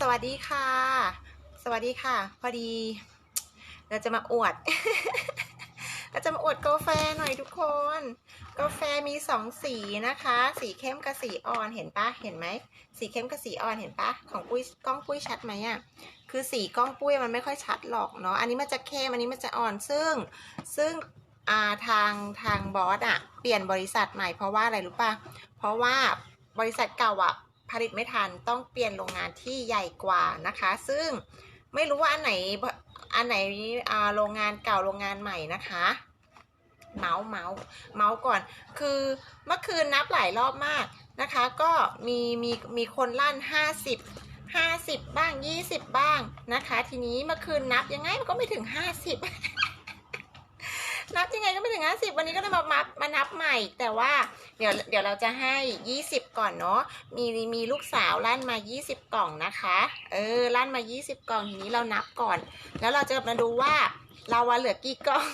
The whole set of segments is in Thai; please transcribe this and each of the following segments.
สวัสดีค่ะ สวัสดีค่ะ พอดี เราจะมาอวด เราจะมาอวดกาแฟหน่อยทุกคน กาแฟมีสองสีนะคะ สีเข้มกับสีอ่อนเห็นปะเห็นไหม สีเข้มกับสีอ่อนเห็นปะของปุ้ยกล้องปุ้ยชัดไหมอะคือสีกล้องปุ้ยมันไม่ค่อยชัดหรอกเนาะ อันนี้มันจะเข้มอันนี้มันจะอ่อน ซึ่ง ซึ่งอาทางทางบอสอะเปลี่ยนบริษัทใหม่เพราะว่าอะไรรู้ปะเพราะว่าบริษัทเก่าอะ ผลิตไม่ทันต้องเปลี่ยนโรงงานที่ใหญ่กว่านะคะ ซึ่งไม่รู้ว่าอันไหนอันไหนโรงงานเก่าโรงงานใหม่นะคะ เมาส์เมาส์เมาส์ก่อน คือเมื่อคืนนับหลายรอบมากนะคะ ก็มีมีมีคนลั่น 50 50 บ้าง 20 บ้างนะคะ ทีนี้เมื่อคืนนับยังไงมันก็ไม่ถึง 50 นับยังไงก็ไม่ถึง50วันนี้ก็เลยมามามานับใหม่ แต่ว่าเดี๋ยวเดี๋ยวเราจะให้20ก่อนเนาะมีมีลูกสาวลั่นมา20กล่องนะคะ เออลั่นมา20กล่องทีนี้เรานับก่อน แล้วเราจะมาดูว่าเราอะเหลือกี่กล่อง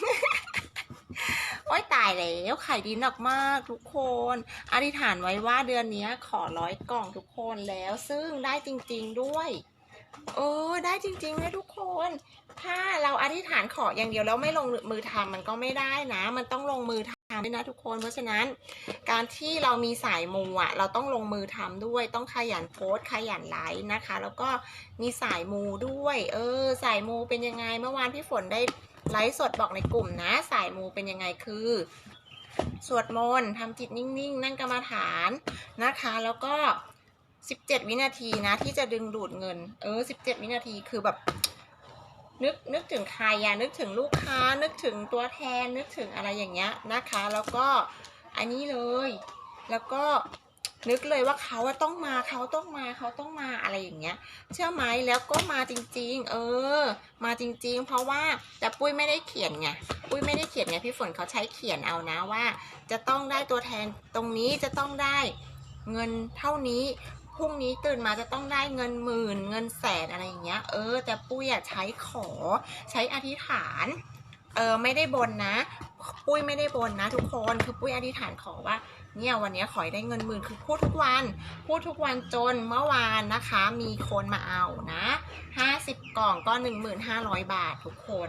โอ้ยตายแล้วขายดีหนักมากทุกคน อธิษฐานไว้ว่าเดือนนี้ขอร้อยกล่องทุกคนแล้ว ซึ่งได้จริง ๆด้วย เออได้จริงๆเลยทุกคน ถ้าเราอธิษฐานขออย่างเดียวแล้วไม่ลงมือทำมันก็ไม่ได้นะ มันต้องลงมือทำด้วยนะทุกคน เพราะฉะนั้น การที่เรามีสายมูอะ เราต้องลงมือทำด้วย ต้องขยันโพสต์ขยันไลฟ์นะคะ แล้วก็มีสายมูด้วย เออ สายมูเป็นยังไง เมื่อวานพี่ฝนได้ไลฟ์สดบอกในกลุ่มนะ สายมูเป็นยังไงคือสวดมนต์ทำจิตนิ่งๆ นั่งกรรมฐานนะคะ แล้วก็ 17วินาทีนะ ที่จะดึงดูดเงิน เออ17วินาทีคือแบบนึกนึกถึงใครอะนึกถึงลูกค้า นึกถึงตัวแทนนึกถึงอะไรอย่างเงี้ยนะคะ แล้วก็อันนี้เลย แล้วก็นึกเลยว่าเขาต้องมาเขาต้องมาเขาต้องมาอะไรอย่างเงี้ย เชื่อไหมแล้วก็มาจริง ๆ เออ มาจริง ๆ เพราะว่าแต่ปุ้ยไม่ได้เขียนไงปุ้ยไม่ได้เขียนไงพี่ฝนเขาใช้เขียนเอานะว่า จะต้องได้ตัวแทนตรงนี้จะต้องได้เงินเท่านี้ พรุ่งนี้ตื่นมาจะต้องได้เงินหมื่น เงินแสนอะไรอย่างเงี้ย เออ แต่ปุ้ยอะใช้ขอใช้อธิษฐาน เออไม่ได้บนนะ ปุ้ยไม่ได้บนนะ ทุกคนคือปุ้ยอธิษฐานขอว่าเนี่ยวันนี้ขอให้ได้เงินหมื่นคือพูดทุกวัน พูดทุกวันจนเมื่อวานนะคะ มีคนมาเอานะห้าสิบกล่องก็หนึ่งหมื่นห้าร้อยบาททุกคน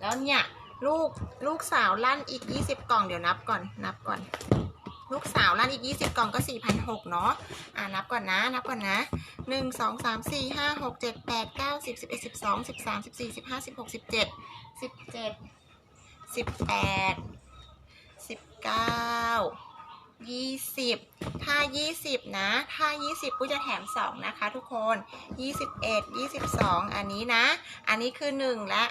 แล้วเนี่ยลูกลูกสาวลั่นอีกยี่สิบกล่องเดี๋ยวนับก่อนนับก่อน ลูกสาวร้านอีก 20 กล่องก็ 4,600 เนาะ อ่านับก่อนนะ นับก่อนนะ 1 2 3 4 5 6 7 8 9 10 11 12 13 14 15 16 17 17 18 19 20 ถ้า 20 นะ ถ้า 20 ผู้จะแถม 2 นะคะ ทุกคน 21 22 อันนี้นะ อันนี้คือ 1 และ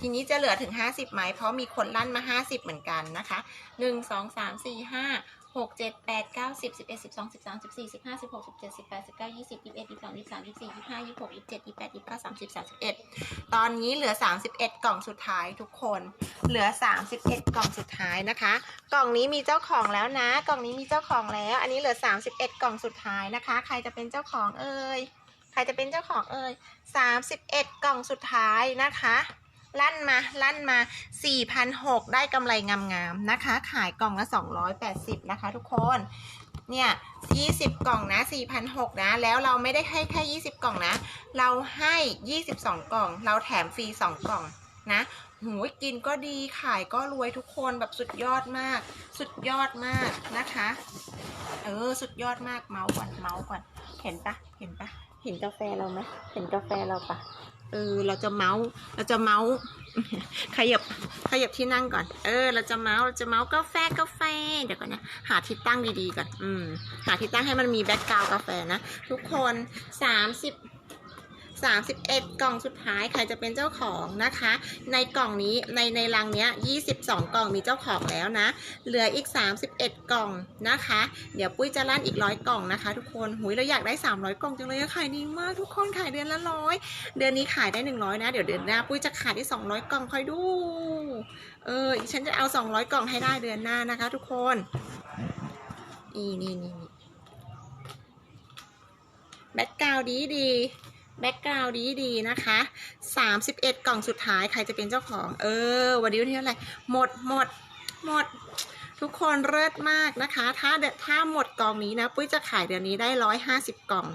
ทีนี้จะเหลือถึง 50ไหมเพราะมีคนลั่นมา 50 เหมือนกันนะคะ 1 2 3 4 5 หกเจ็ดแปดเก้าสิบสิบเอ็ดสิบสองสิบสามสิบสี่สิบห้าสิบหกสิบเจ็ดสิบแปดสิบเก้ายี่สิบยี่สิบเอ็ดยี่สิบสองยี่สิบสามยี่สิบสี่ยี่ห้ายี่สิบหกยี่สิบเจ็ดยี่สิบแปดยี่สิบเก้าสามสิบสามสิบเอ็ดตอนนี้เหลือสามสิบเอ็ดกล่องสุดท้ายทุกคน เหลือสามสิบเอ็ดกล่องสุดท้ายนะคะ กล่องนี้มีเจ้าของแล้วนะ กล่องนี้มีเจ้าของแล้ว อันนี้เหลือสามสิบเอ็ดกล่องสุดท้ายนะคะ ใครจะเป็นเจ้าของเอ่ยใครจะเป็นเจ้าของเอ่ยสามสิบเอ็ดกล่องสุดท้ายนะคะ ลั่นมาลั่นมา 4,600 ได้กำไรงามๆนะคะ ขายกล่องละ 280 นะคะทุกคน เนี่ย 20 กล่องนะ 4,600 นะ แล้วเราไม่ได้ให้แค่ 20 กล่องนะ เราให้ 22 กล่อง เราแถมฟรี 2 กล่องนะหูยกินก็ดีขายก็รวยทุกคนแบบสุดยอดมาก สุดยอดมากนะคะ เออ สุดยอดมากเมาส์ก่อนเมาส์ก่อน เห็นปะเห็นปะเห็นกาแฟเราไหมเห็นกาแฟเราปะ เออ เราจะเมาส์เราจะเมาส์ขยับขยับที่นั่งก่อน เออ เราจะเมาส์เราจะเมาส์กาแฟกาแฟ เดี๋ยวก่อนนะ หาที่ตั้งดีๆก่อน อืม หาที่ตั้งให้มันมีแบ็กกราวกาแฟนะ ทุกคนสามสิบ สามสิบเอ็ดกล่องสุดท้ายใครจะเป็นเจ้าของนะคะ ในกล่องนี้ในในรังเนี้ยยี่สิบสองกล่องมีเจ้าของแล้วนะ เหลืออีก 31 กล่องนะคะ เดี๋ยวปุ้ยจะลั่นอีกร้อยกล่องนะคะ ทุกคนหุยเราอยากได้ 300 กล่องจังเลยขายดีมากทุกคนขายเดือนละร้อยเดือนนี้ขายได้ 100 นะ เดี๋ยวเดือนหน้าปุ้ยจะขายได้ 200 กล่องคอยดู เออฉันจะเอา 200 กล่องให้ได้เดือนหน้านะคะ ทุกคนนี่นี่นี่แบ็กกราวดีดี แบ็กกราวดีดีนะคะ 31 กล่องสุดท้ายใครจะเป็นเจ้าของ เออ วันนี้วันที่เท่าไหร่หมดหมดหมด ทุกคนเลิศมากนะคะ ถ้าถ้าหมดกล่องนี้นะ ปุ้ยจะขายเดือนนี้ได้ร้อยห้าสิบกล่อง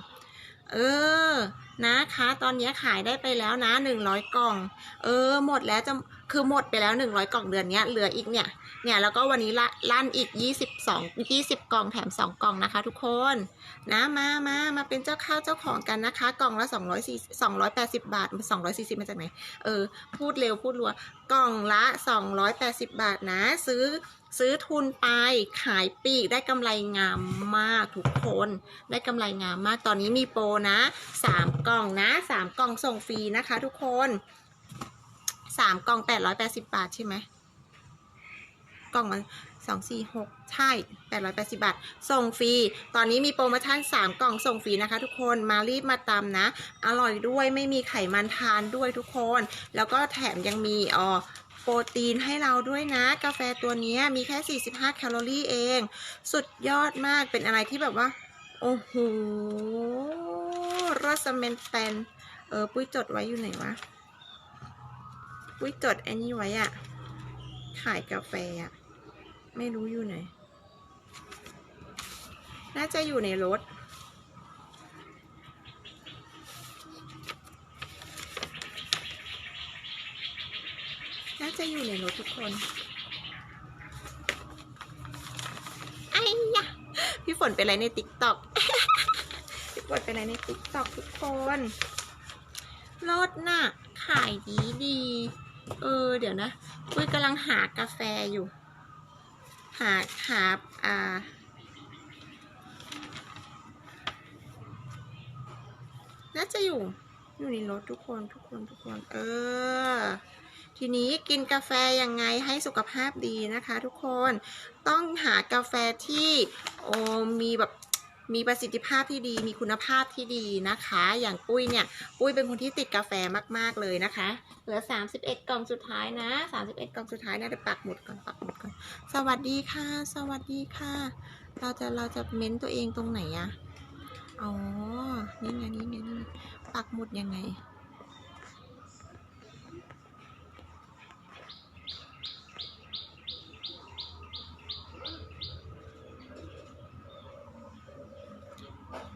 เออนะคะ ตอนนี้ขายได้ไปแล้วนะหนึ่งร้อยกล่อง เออ หมดแล้วจะคือหมดไปแล้วหนึ่งร้อยกล่องเดือนนี้เหลืออีกเนี่ย เนี่ยแล้วก็วันนี้ละลั่นอีกยี่สิบสองยี่สิบกล่องแถมสองกล่องนะคะ ทุกคนนะมามามาเป็นเจ้าข้าวเจ้าของกันนะคะ กล่องละสองร้อยสี่สองร้อยแปดสิบบาทสองร้อยสี่สิบมาจากไหน เออ พูดเร็วพูดรัว กล่องละสองร้อยแปดสิบบาทนะ ซื้อซื้อทุนไปขายปีกได้กำไรงามมากทุกคนได้กำไรงามมากตอนนี้มีโปรนะสามกล่องนะสามกล่องส่งฟรีนะคะ ทุกคนสามกล่องแปดร้อยแปดสิบบาทใช่ไหม กล่องมันสองสี่หกใช่แปดร้อยแปดสิบาท ส่งฟรี ตอนนี้มีโปรโมชั่นสามกล่องส่งฟรีนะคะ ทุกคน มารีบมาตามนะ อร่อยด้วย ไม่มีไขมันทานด้วยทุกคน แล้วก็แถมยังมีอ๋อโปรตีนให้เราด้วยนะ กาแฟตัวนี้มีแค่ 45 แคลอรี่เอง สุดยอดมาก เป็นอะไรที่แบบว่า โอ้โหรสเมนแตนเออ ปุ้ยจดไว้อยู่ไหนวะ ปุ้ยจดอ้นี่ไว้อะ ขายกาแฟอะไม่รู้อยู่ไหน น่าจะอยู่ในรถ น่าจะอยู่ในรถทุกคน ไอ้ยะพี่ฝนเป็นอะไรในติ๊กต็อกพี่ฝนเป็นอะไรในติ๊กต็อกทุกคน รถน่ะ ขายดีดี เออ เดี๋ยวนะ ปุ้ยกำลังหากาแฟอยู่ หาหาอ่า น่าจะอยู่ อยู่ในรถทุกคนทุกคนทุกคน เออ ทีนี้กินกาแฟยังไงให้สุขภาพดีนะคะ ทุกคน ต้องหากาแฟที่ โอมีแบบ มีประสิทธิภาพที่ดี มีคุณภาพที่ดีนะคะ อย่างปุ้ยเนี่ย ปุ้ยเป็นคนที่ติดกาแฟมากๆเลยนะคะ เหลือ 31 กล่องสุดท้ายนะ 31 กล่องสุดท้ายนะเดี๋ยวปักหมุดก่อนปักหมุดก่อน สวัสดีค่ะ สวัสดีค่ะ เราจะเราจะเม้นตัวเองตรงไหนอะอ๋อ นี่ไงนี่ไงนี่ไงปักหมุดยังไง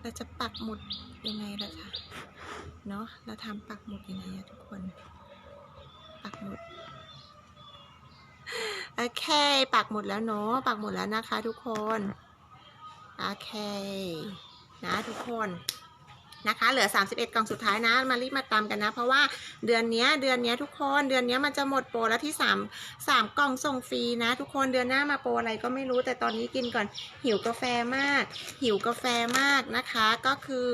เราจะปัก หมุดยังไงล่ะคะเนาะเราทำปักหมุดยังไงทุกคนปักหมุดโอเค ปักหมุดแล้วเนาะปักหมุดแล้วนะคะ ทุกคนโอเค นะทุกคน นะคะ เหลือ 31 กล่องสุดท้ายนะ มารีบมาตามกันนะ เพราะว่าเดือนนี้เดือนนี้ทุกคนเดือนนี้มันจะหมดโปรแล้วที่ 3 3 กล่องส่งฟรีนะ ทุกคนเดือนหน้ามาโปรอะไรก็ไม่รู้แต่ตอนนี้กินก่อนหิวกาแฟมาก หิวกาแฟมากนะคะ ก็คือ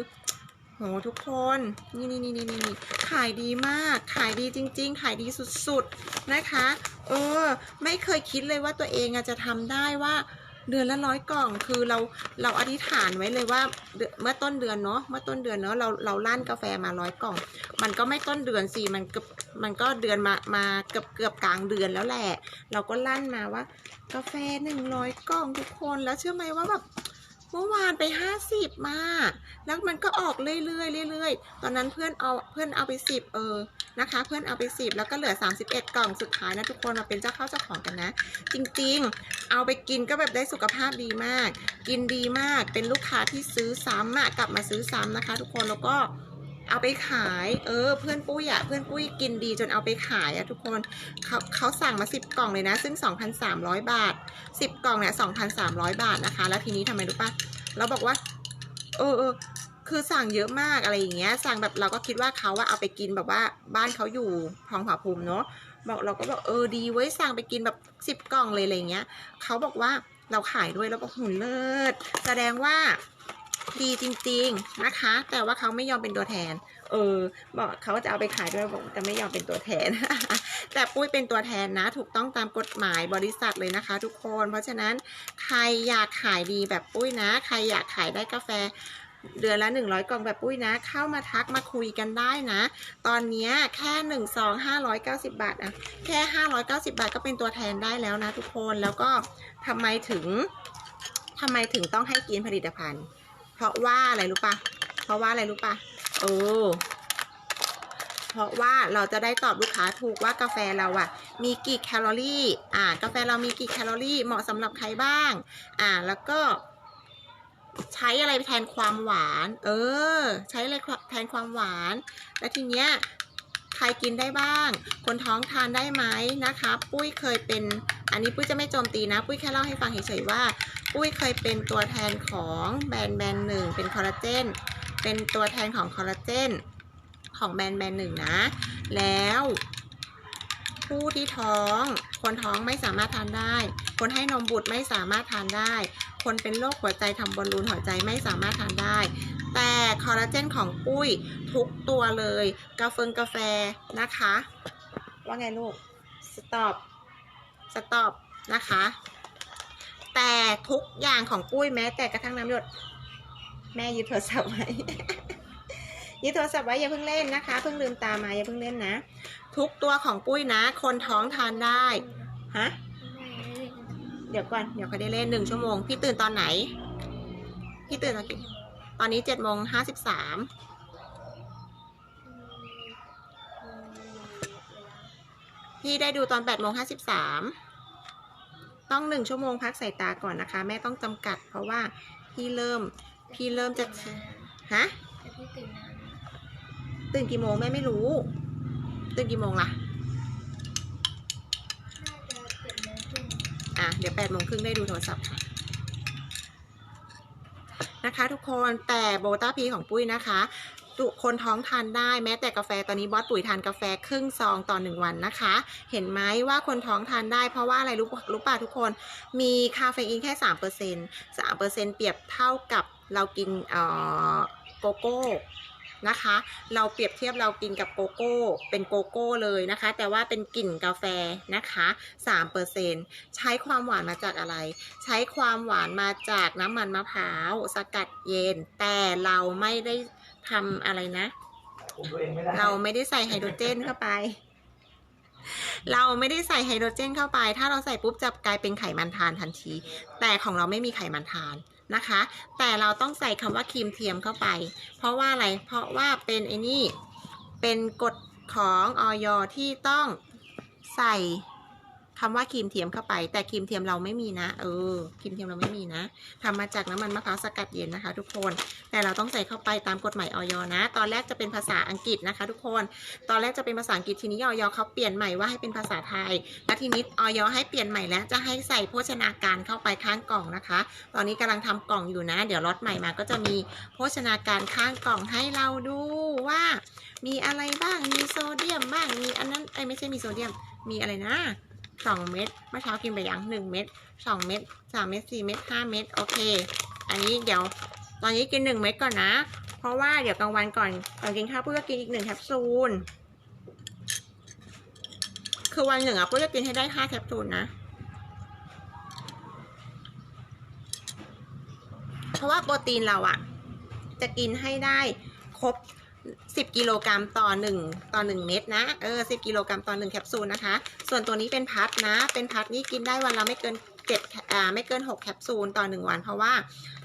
โหทุกคนนี่นี่นี่นี่นี่ขายดีมาก ขายดีจริง ๆ ขายดีสุดๆนะคะ เออ ไม่เคยคิดเลยว่าตัวเองอจะทำได้ว่า เดือนละร้อยกล่องคือเราเราอธิษฐานไว้เลยว่าเมื่อต้นเดือนเนาะเมื่อต้นเดือนเนาะเราเราลั่นกาแฟมาร้อยกล่อง มันก็ไม่ต้นเดือนสิมันเกือบมันก็เดือนมามาเกือบเกือบกลางเดือนแล้วแหละ เราก็ลั่นมาว่ากาแฟหนึ่งร้อยกล่องทุกคนแล้วเชื่อไหมว่าแบบ เมื่อวานไปห้าสิบมา แล้วมันก็ออกเรื่อยๆเรื่อยๆ ตอนนั้นเพื่อนเอาเพื่อนเอาไปสิบเออนะคะ เพื่อนเอาไปสิบแล้วก็เหลือสามสิบเอ็ดกล่องสุดท้ายนะทุกคนมาเป็นเจ้าเข้าเจ้าของกันนะ จริงๆ เอาไปกินก็แบบได้สุขภาพดีมาก กินดีมากเป็นลูกค้าที่ซื้อซ้ำอะกลับมาซื้อซ้ำนะคะ ทุกคนแล้วก็ เอาไปขาย เออ เพื่อนปุ้ยอะเพื่อนปุ้ยกินดีจนเอาไปขายอะทุกคนเขาเขาสั่งมาสิบกล่องเลยนะ ซึ่ง 2,300 บาท 10 กล่องเนี่ย2,300 บาทนะคะ แล้วทีนี้ทำไมรู้ปะเราบอกว่า เออเออคือสั่งเยอะมากอะไรอย่างเงี้ย สั่งแบบเราก็คิดว่าเขาว่าเอาไปกินแบบว่าบ้านเขาอยู่ทองผาภูมิเนาะบอกเราก็บอกเออดีเว้สั่งไปกินแบบสิบกล่องเลยอะไรเงี้ยเขาบอกว่าเราขายด้วยแล้วก็หุ่นเลิศแสดงว่า ดีจริง ๆนะคะ แต่ว่าเขาไม่ยอมเป็นตัวแทน เออ บอกเขาจะเอาไปขายด้วยบอกจะไม่ยอมเป็นตัวแทน แต่ปุ้ยเป็นตัวแทนนะ ถูกต้องตามกฎหมายบริษัทเลยนะคะ ทุกคน เพราะฉะนั้นใครอยากขายดีแบบปุ้ยนะ ใครอยากขายได้กาแฟเดือนละ 100 กล่องแบบปุ้ยนะ เข้ามาทักมาคุยกันได้นะ ตอนนี้แค่1นึ่งซอง590 บาทอะแค่ 590 บาทก็เป็นตัวแทนได้แล้วนะทุกคนแล้วก็ทำไมถึงทำไมถึงต้องให้กินผลิตภัณฑ์ เพราะว่าอะไรรู้ปะเพราะว่าอะไรรู้ปะเออ เพราะว่าเราจะได้ตอบลูกค้าถูกว่ากาแฟเราอะมีกี่แคลอรี่ อ่า กาแฟเรามีกี่แคลอรี่ เหมาะสำหรับใครบ้าง อ่า แล้วก็ ใช้อะไรแทนความหวาน เออ ใช้อะไรแทนความหวาน และทีเนี้ย ใครกินได้บ้าง คนท้องทานได้ไหมนะคะ ปุ้ยเคยเป็น อันนี้ปุ้ยจะไม่โจมตีนะ ปุ้ยแค่เล่าให้ฟังเฉยๆว่า ปุ้ยเคยเป็นตัวแทนของแบรนด์แบรนด์หนึ่งเป็นคอลลาเจน เป็นตัวแทนของคอลลาเจนของแบรนด์แบรนด์หนึ่งนะ แล้วผู้ที่ท้อง คนท้องไม่สามารถทานได้ คนให้นมบุตรไม่สามารถทานได้ คนเป็นโรคหัวใจทำบอลลูนหัวใจไม่สามารถทานได้ แต่คอลลาเจนของปุ้ยทุกตัวเลย กาเฟงกาแฟนะคะ ว่าไงลูก สต็อป สต็อปนะคะ แต่ทุกอย่างของปุ้ยแม้แต่กระทั่งน้ำหยด แม่ยึดโทรศัพท์ไว้ยึดโทรศัพท์ไว้อย่าเพิ่งเล่นนะคะ เพิ่งลืมตามาอย่าเพิ่งเล่นนะ ทุกตัวของปุ้ยนะ คนท้องทานได้ ฮะ เดี๋ยวก่อนเดี๋ยวเขาได้เล่นหนึ่งชั่วโมง พี่ตื่นตอนไหน พี่ตื่นตอนกี่ตอนนี้เจ็ดโมงห้าสิบสามพี่ได้ดูตอนแปดโมงห้าสิบสามต้องหนึ่งชั่วโมงพักสายตาก่อนนะคะ แม่ต้องจำกัด เพราะว่าพี่เริ่มพี่เริ่มจะฮะแต่พี่ตื่นนานนะตื่นกี่โมงแม่ไม่รู้ ตื่นกี่โมงล่ะ น่าจะเจ็ดโมงครึ่ง อะเดี๋ยวแปดโมงครึ่งได้ดูโทรศัพท์ค่ะนะคะ ทุกคนแต่โบต้าพีของปุ้ยนะคะทุกคนท้องทานได้แม้แต่กาแฟตอนนี้บอสปุ๋ยทานกาแฟครึ่งซองต่อหนึ่งวันนะคะ เห็นไหมว่าคนท้องทานได้เพราะว่าอะไรรู้รู้ป่ะทุกคนมีคาเฟอีนแค่สามเปอร์เซ็นสามเปอร์เซ็นเปรียบเท่ากับเรากินเอ่อโกโก้ นะคะ เราเปรียบเทียบเรากินกับโกโก้ เป็นโกโก้เลยนะคะ แต่ว่าเป็นกลิ่นกาแฟนะคะ3%ใช้ความหวานมาจากอะไร ใช้ความหวานมาจากน้ำมันมะพร้าว สกัดเย็น แต่เราไม่ได้ทำอะไรนะผมตัวเองไม่ได้เราไม่ได้ใส่ไฮโดรเจนเข้าไปเราไม่ได้ใส่ไฮโดรเจนเข้าไป ถ้าเราใส่ปุ๊บจะกลายเป็นไขมันทานทันที แต่ของเราไม่มีไขมันทาน นะคะ แต่เราต้องใส่คำว่าครีมเทียมเข้าไป เพราะว่าอะไร เพราะว่าเป็นไอ้นี่ เป็นกฎของออยที่ต้องใส่ คำว่าครีมเทียมเข้าไป แต่ครีมเทียมเราไม่มีนะ เออครีมเทียมเราไม่มีนะทำมาจากน้ำมันมะพร้าวสกัดเย็นนะคะ ทุกคน แต่เราต้องใส่เข้าไปตามกฎหมายออยนะ ตอนแรกจะเป็นภาษาอังกฤษนะคะ ทุกคน ตอนแรกจะเป็นภาษาอังกฤษทีนี้ออยเขาเปลี่ยนใหม่ว่าให้เป็นภาษาไทย และทีนี้ออยให้เปลี่ยนใหม่แล้วจะให้ใส่โภชนาการเข้าไปข้างกล่องนะคะ ตอนนี้กำลังทำกล่องอยู่นะ เดี๋ยวล็อตใหม่มาก็จะมีโภชนาการข้างกล่องให้เราดูว่า มีอะไรบ้าง มีโซเดียมบ้าง มีอันนั้นเอ้ไม่ใช่มีโซเดียม มีอะไรนะ สองเม็ดเมื่อเช้ากินไปยังหนึ่งเม็ดสองเม็ดสามเม็ดสี่เม็ดห้าเม็ดโอเค อันนี้เดี๋ยว ตอนนี้กินหนึ่งเม็ดก่อนนะ เพราะว่าเดี๋ยวกลางวันก่อนก่อนกินข้าวปุ้ยก็กินอีกหนึ่งแคปซูลคือวันหนึ่งอะปุ้ยจะกินให้ได้ห้าแคปซูลนะเพราะว่าโปรตีนเราอะจะกินให้ได้ครบ 10 กิโลกรัมต่อ 1 ต่อ 1 เม็ดนะ เออ 10 กิโลกรัมต่อ 1 แคปซูลนะคะ ส่วนตัวนี้เป็นพัดนะ เป็นพัดนี่กินได้วันละไม่เกิน7อ่าไม่เกิน 6 แคปซูลต่อ 1 วัน เพราะว่า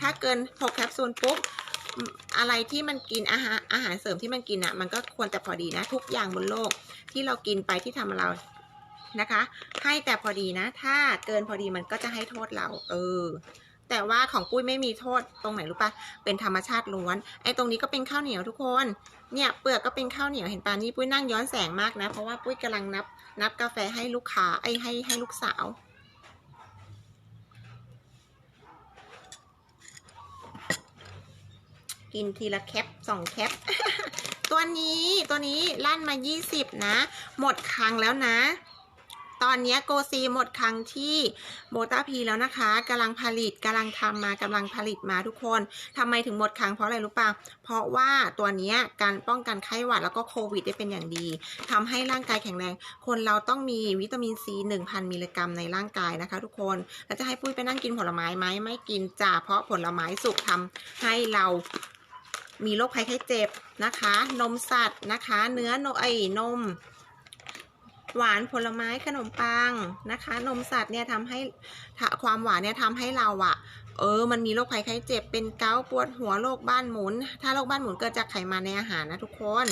ถ้าเกิน 6 แคปซูลปุ๊บอะไรที่มันกินอาหารอาหารเสริมที่มันกินอะ่ะ มันก็ควรจะพอดีนะ ทุกอย่างบนโลกที่เรากินไปที่ทำเรานะคะ ให้แต่พอดีนะ ถ้าเกินพอดีมันก็จะให้โทษเรา เออ แต่ว่าของปุ้ยไม่มีโทษตรงไหนรู้ปะเป็นธรรมชาติล้วน ไอ้ตรงนี้ก็เป็นข้าวเหนียวทุกคน เนี่ยเปลือกก็เป็นข้าวเหนียวเห็นปะนี่ปุ้ยนั่งย้อนแสงมากนะ เพราะว่าปุ้ยกำลังนับนับกาแฟให้ลูกค้าไอ้ให้ให้ลูกสาวกินทีละแคปสองแคป ตัวนี้ตัวนี้ลั่นมา 20 นะ หมดครั้งแล้วนะ ตอนนี้โกซีหมดครั้งที่โบตาพีแล้วนะคะกำลังผลิตกำลังทำมากำลังผลิตมาทุกคนทำไมถึงหมดครั้งเพราะอะไรรู้ปะเพราะว่าตัวนี้การป้องกันไข้หวัดแล้วก็โควิดได้เป็นอย่างดีทำให้ร่างกายแข็งแรง คนเราต้องมีวิตามินซี1,000มิลลิกรัมในร่างกายนะคะ ทุกคนแล้วจะให้ปุ้ยไปนั่งกินผลไม้ไหมไม่กินจ้าเพราะผลไม้สุกทำให้เรามีโรคภัยไข้เจ็บนะคะ นมสัตว์นะคะ เนื้อนมไอ้นม หวานผลไม้ขนมปังนะคะ นมสัตว์เนี่ยทำให้ความหวานเนี่ยทำให้เราอะเออ มันมีโรคภัยไข้เจ็บเป็นเกาต์ปวดหัวโรคบ้านหมุน ถ้าโรคบ้านหมุนเกิดจากไขมันในอาหารนะทุกคน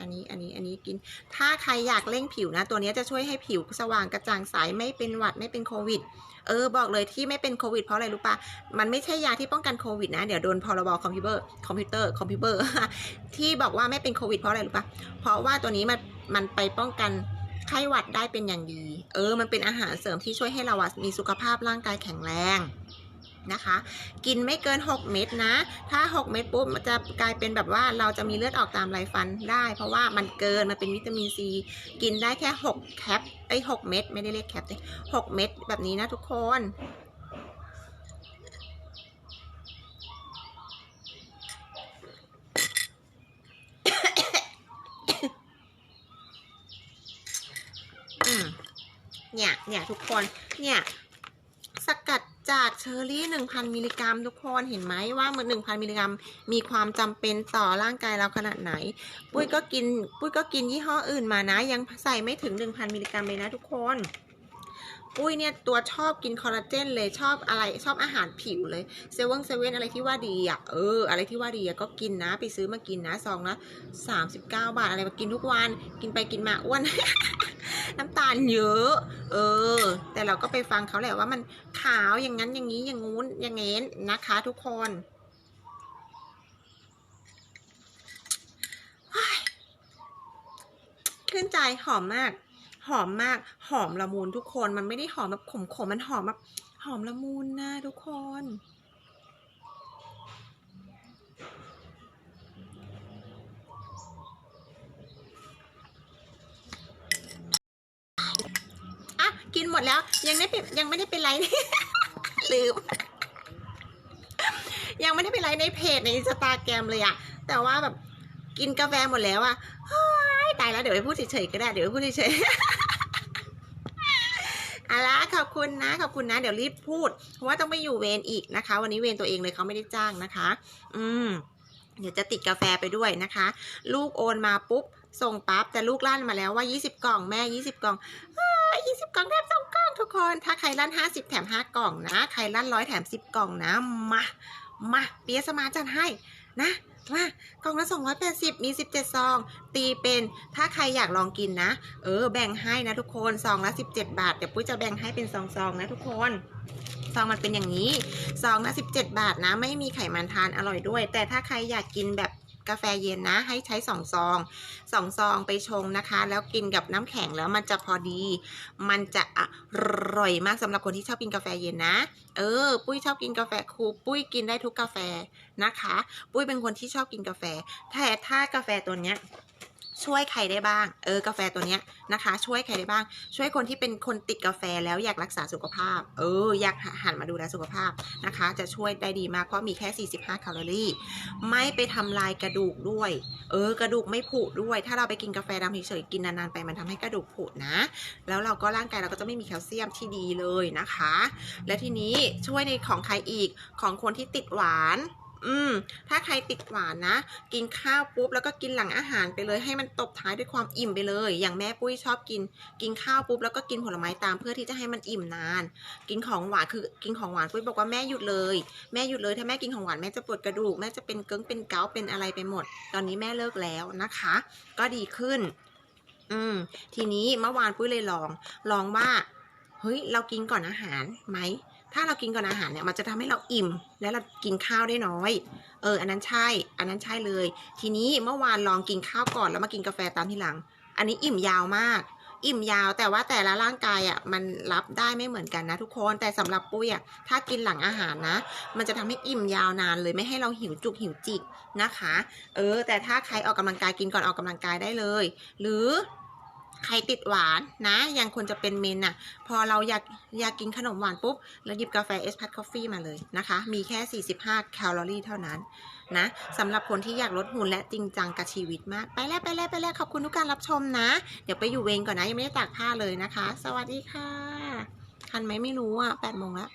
อันนี้อันนี้อันนี้กิน ถ้าใครอยากเร่งผิวนะ ตัวนี้จะช่วยให้ผิวสว่างกระจ่างใสไม่เป็นหวัดไม่เป็นโควิด เออบอกเลยที่ไม่เป็นโควิดเพราะอะไรรู้ปะมันไม่ใช่ยาที่ป้องกันโควิดนะ เดี๋ยวโดนพรบคอมพิวเตอร์คอมพิวเตอร์คอมพิวเตอร์ที่บอกว่าไม่เป็นโควิดเพราะอะไรรู้ปะเพราะว่าตัวนี้มันมันไปป้องกันไข้หวัดได้เป็นอย่างดี เออ มันเป็นอาหารเสริมที่ช่วยให้เรามีสุขภาพร่างกายแข็งแรง นะคะ กินไม่เกิน 6 เม็ดนะ ถ้า 6 เม็ดปุ๊บมันจะกลายเป็นแบบว่าเราจะมีเลือดออกตามไรฟันได้ เพราะว่ามันเกินมันเป็นวิตามินซีกินได้แค่ 6 แคปไอ้ย6เม็ดไม่ได้เรียกแคปเลย6เม็ดแบบนี้นะทุกคนเนี่ย เนี่ย ทุกคน เนี่ย สกัดจากเชอร์รี่ 1,000 มิลลิกรัมทุกคนเห็นไหมว่ามัน1,000 มิลลิกรัม มีความจำเป็นต่อร่างกายเราขนาดไหน ปุ้ยก็กิน ปุ้ยก็กินยี่ห้ออื่นมานะ ยังใส่ไม่ถึง 1,000 มิลลิกรัมเลยนะทุกคน ปุ้ยเนี่ยตัวชอบกินคอลลาเจนเลยชอบอะไรชอบอาหารผิวเลยเซเว่นเซเว่นอะไรที่ว่าดีอะเออ อะไรที่ว่าดีอะก็กินนะ ไปซื้อมากินนะซองละ39บเก้าบาทอะไรมากินทุกวัน กินไปกินมาอ้วน น้ำตาลเยอะ เออ แต่เราก็ไปฟังเขาแหละว่ามันขาวอย่างนั้นอย่างนี้อย่างงู้นอย่างเง้นนะคะ ทุกคนขึ้นใจหอมมาก หอมมากหอมละมุนทุกคนมันไม่ได้หอมแบบขมๆมันหอมแบบหอมละมุนนะทุกคน อะ กินหมดแล้วยังไม่เป็นยังไม่ได้เป็นไร ลืม ยังไม่ได้เป็นไรในเพจในอินสตาแกรมเลยอะแต่ว่าแบบกินกาแฟหมดแล้วอะ ตายแล้วเดี๋ยวไปพูดเฉยๆก็ได้เดี๋ยวไปพูดเฉยๆอาละขอบคุณนะ ขอบคุณนะ เดี๋ยวรีบพูด เพราะว่าต้องไปอยู่เวรอีกนะคะ วันนี้เวรตัวเองเลยเขาไม่ได้จ้างนะคะ อืมเดี๋ยวจะติดกาแฟไปด้วยนะคะ ลูกโอนมาปุ๊บ ส่งปั๊บ แต่ลูกลั่นมาแล้วว่า 20 กล่องแม่ 20 กล่องยี่สิบกล่องแถมสองกล่องทุกคน ถ้าใครลั่น 50 แถม 5 กล่องนะ ใครลั่นร้อยแถม 10 กล่องนะ มา มาเปียสมาจัดให้ นะมากล่องละ280 มี 17 ซอง ตีเป็น ถ้าใครอยากลองกินนะ เออ แบ่งให้นะทุกคน ซองละ 17 บาท เดี๋ยวปุ้ยจะแบ่งให้เป็นซองๆนะทุกคน ซองมันเป็นอย่างนี้ ซองละ 17 บาทนะ ไม่มีไขมันทานอร่อยด้วย แต่ถ้าใครอยากกินแบบ กาแฟเย็นนะ ให้ใช้สองซองสองซองไปชงนะคะ แล้วกินกับน้ำแข็งแล้วมันจะพอดี มันจะอร่อยมากสำหรับคนที่ชอบกินกาแฟเย็นนะ เออ ปุ้ยชอบกินกาแฟครูปุ้ยกินได้ทุกกาแฟนะคะ ปุ้ยเป็นคนที่ชอบกินกาแฟแต่ถ้ากาแฟตัวเนี้ย ช่วยใครได้บ้าง เออกาแฟตัวเนี้ยนะคะ ช่วยใครได้บ้าง ช่วยคนที่เป็นคนติดกาแฟแล้วอยากรักษาสุขภาพ เออ อยากหันมาดูแลสุขภาพนะคะ จะช่วยได้ดีมากเพราะมีแค่ 45 แคลอรี่ ไม่ไปทำลายกระดูกด้วย เออ กระดูกไม่ผุด้วย ถ้าเราไปกินกาแฟดำเฉยๆกินนานๆไปมันทำให้กระดูกผุนะ แล้วเราก็ร่างกายเราก็จะไม่มีแคลเซียมที่ดีเลยนะคะ และทีนี้ช่วยในของใครอีกของคนที่ติดหวาน อืม ถ้าใครติดหวานนะ กินข้าวปุ๊บแล้วก็กินหลังอาหารไปเลย ให้มันตบท้ายด้วยความอิ่มไปเลย อย่างแม่ปุ้ยชอบกิน กินข้าวปุ๊บแล้วก็กินผลไม้ตามเพื่อที่จะให้มันอิ่มนาน กินของหวานคือกินของหวานปุ้ยบอกว่าแม่หยุดเลย แม่หยุดเลยถ้าแม่กินของหวานแม่จะปวดกระดูกแม่จะเป็นเกิ้งเป็นเกาเป็นอะไรไปหมด ตอนนี้แม่เลิกแล้วนะคะ ก็ดีขึ้น อืม ทีนี้เมื่อวานปุ้ยเลยลอง ลองว่าเฮ้ยเรากินก่อนอาหารไหม ถ้าเรากินก่อนอาหารเนี่ยมันจะทำให้เราอิ่ม และเรากินข้าวได้น้อย เออ อันนั้นใช่ อันนั้นใช่เลย ทีนี้เมื่อวานลองกินข้าวก่อนแล้วมากินกาแฟตามทีหลัง อันนี้อิ่มยาวมาก อิ่มยาวแต่ว่าแต่ละร่างกายอะมันรับได้ไม่เหมือนกันนะทุกคน แต่สำหรับปุ้ยอะถ้ากินหลังอาหารนะ มันจะทำให้อิ่มยาวนานเลยไม่ให้เราหิวจุกหิวจิกนะคะ เออ แต่ถ้าใครออกกำลังกายกินก่อนออกกำลังกายได้เลย หรือ ใครติดหวานนะย่างคนจะเป็นเมนน่ะพอเราอยากอยากกินขนมหวานปุ๊บแล้วหยิบกาแฟเอสพัทคอฟฟี่มาเลยนะคะ มีแค่ 45 แคลอรี่เท่านั้นนะสำหรับคนที่อยากลดหุ่นและจริงจังกับชีวิตมาก ไปแล้วไปแล้วไปแล้วขอบคุณทุกการรับชมนะ เดี๋ยวไปอยู่เวรก่อนนะ ยังไม่ได้ตากผ้าเลยนะคะ สวัสดีค่ะ ทันไหมไม่รู้อะ8โมงแล้ว